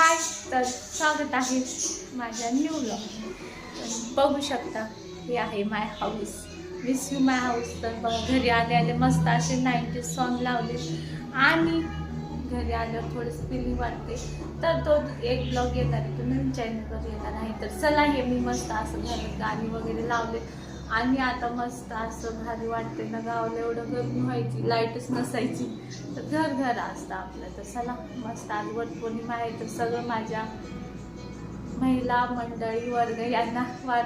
हाय. तर स्वागत आहे माझ्या न्यू ब्लॉग बघू शकता हे आहे my house miss you my house तर बघा घरी आले आले मस्त असे नाईन्टी सॉन्ग लावले. आणि घरी आल्यावर थोडंसं फिलिंग वाटते. तर तो एक ब्लॉग येणार आहे तो नवीन चॅनलवर येणार आहे तर चला हे मी मस्त असं घरात गाणी वगैरे लावले. आणि आता मस्त असं भारी वाटते ना गावाला एवढं गर्मी व्हायची लाईटच नसायची. तर घर घर असतं आपलं. तर चला मस्त आज वटपौर्णिमा आहे तर सगळं माझ्या महिला मंडळी वर्ग यांना वाट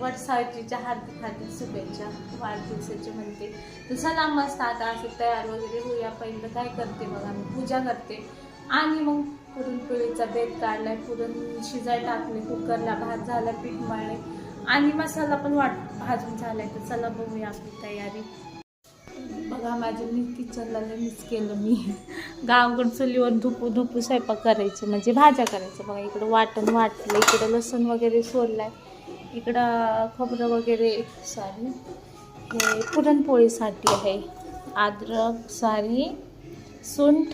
वटसावित्रीच्या हार्दिक हार्दिक शुभेच्छा. वाढदिवसाची म्हणते. तर चला मस्त आता असं तयार वगैरे होऊया. पहिलं काय करते बघा मी पूजा करते. आणि मग पुरणपोळीचा बेत काढलाय. पुरण शिजाय टाकले कुकरला भात झाला पीठ मळले आणि मसाला पण वाट भाजून झालाय तर चला बघूया आपली तयारी. बघा माझ्या मी किचनला मिस केलं मी. गावगड चुलीवर धुपू धुपू स्वयंपाक करायचे म्हणजे भाज्या करायचं. बघा इकडं वाटण वाटलं इकडं लसूण वगैरे सोललाय. इकडं खोबरं वगैरे सॉरी हे पुरणपोळीसाठी आहे. अद्रक सारी सुंठ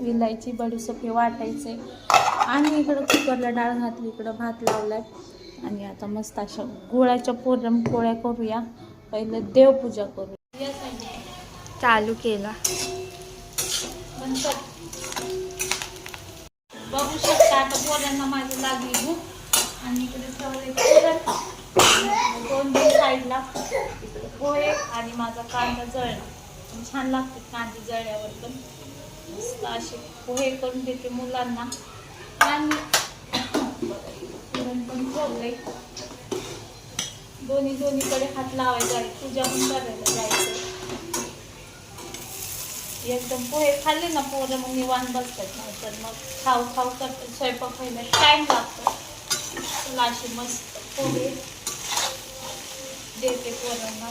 विलायची बडीसोप हे वाटायचे आणि इकडं कुकरला डाळ घातली इकडं भात लावलाय. आणि आता मस्त अशा गुळाच्या पुरणपोळ्या करूया. पहिलं देवपूजा करूया चालू केला. बघू शकता आता पोरांना माझी लागली भूक. आणि इकडे ठेवले पुरण दोन दोन साईडला इकडे पोहे आणि माझा कांदा जळला. छान लागते कांदे जळल्यावर पण. मस्त असे पोहे करून देते मुलांना. आणि पुरण पण बोलले. दोन्ही दोन्हीकडे हात लावायचा आहे. पूजा पण करायला जायचं एकदम पोहे खाल्ले ना पोरं मग निवांत बसतात. नाही तर मग खाऊ खाऊ करतात. स्वयंपाक व्हायला टाईम लागतो. चला असे मस्त पोहे देते पोरांना.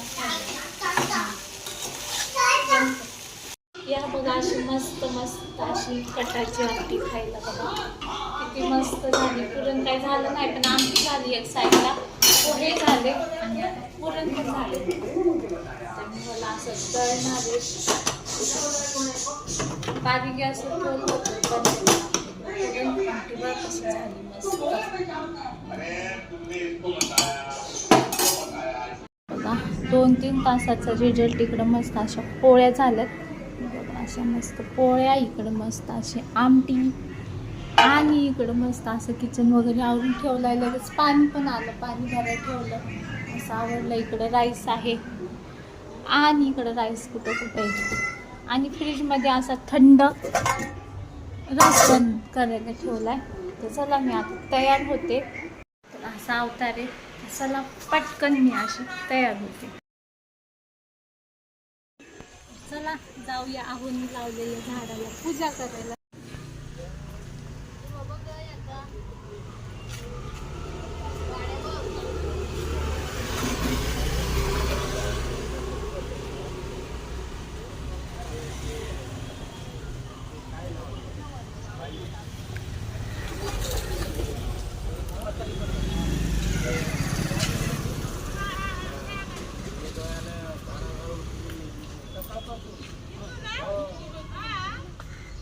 या बघा अशी मस्त मस्त अशी कटाची आमटी खायला बघा. किती मस्त झाली. पुरण काही झालं नाही पण आमटी झाली एक साईडला. पोहे झाले. आणि पुरण पण झाले. मला असं तळणार. आहे बारीक गॅस झाली मस्त. बघा दोन तीन तासाचा रिझल्ट इकडं मस्त अशा पोळ्या झाल्यात. बघा अशा मस्त पोळ्या इकडं मस्त अशी आमटी. आणि इकडं मस्त असं किचन वगैरे आवरून ठेवलं आहे लगेच पाणी पण आलं पाणी भरायला ठेवलं. असं आवडलं इकडं राईस आहे. आणि इकडं राईस कुठं कुठं आणि फ्रीजमध्ये असा थंड रस पण करायला ठेवला आहे तर चला मी आता तयार होते. तर असा अवतार आहे. चला पटकन मी अशी तयार होते. चला जाऊया. आहोनी लावलेल्या झाडाला पूजा करायला.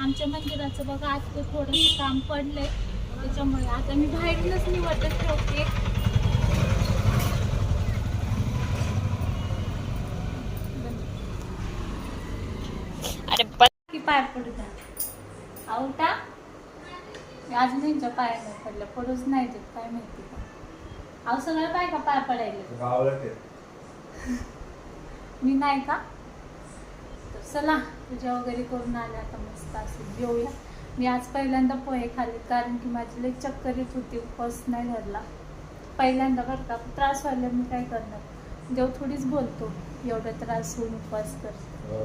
आमच्या मंदिराचं बघा आज ते थोडंसं काम पडलंय. त्याच्यामुळे आता मी बाहेरूनच निवडत ठेवते. अरे पाय पडू द्या आवटा अजून त्यांच्या पाया नाही पडलं पडूच नाही देत काय माहिती. का अहो सगळं पाय का पाय पडायला? मी नाही का? तर चला. पूजा वगैरे करून आले आता मस्त असं जेवूया. मी आज पहिल्यांदा पोहे खाल्ले कारण की माझी लई चक्कर येत होती उपवास नाही धरला. पहिल्यांदा बरं का त्रास व्हायला मी काय करणार? देव थोडीच बोलतो एवढा त्रास होऊन उपवास कर. हो.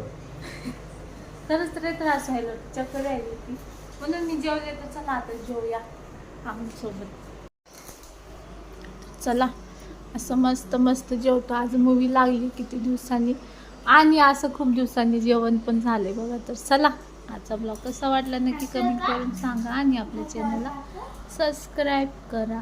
तरच तरी त्रास व्हायला चक्कर यायली होती. म्हणून मी जेवले तर चला आता जेवूया आमच्यासोबत. चला असं मस्त मस्त जेवतो. आज मूवी लागली किती दिवसांनी. आणि असं खूप दिवसांनी जेवण पण झालंय बघा तर चला. आजचा ब्लॉग कसा वाटला नक्की कमेंट करून सांगा आणि आपल्या चॅनलला सबस्क्राईब करा.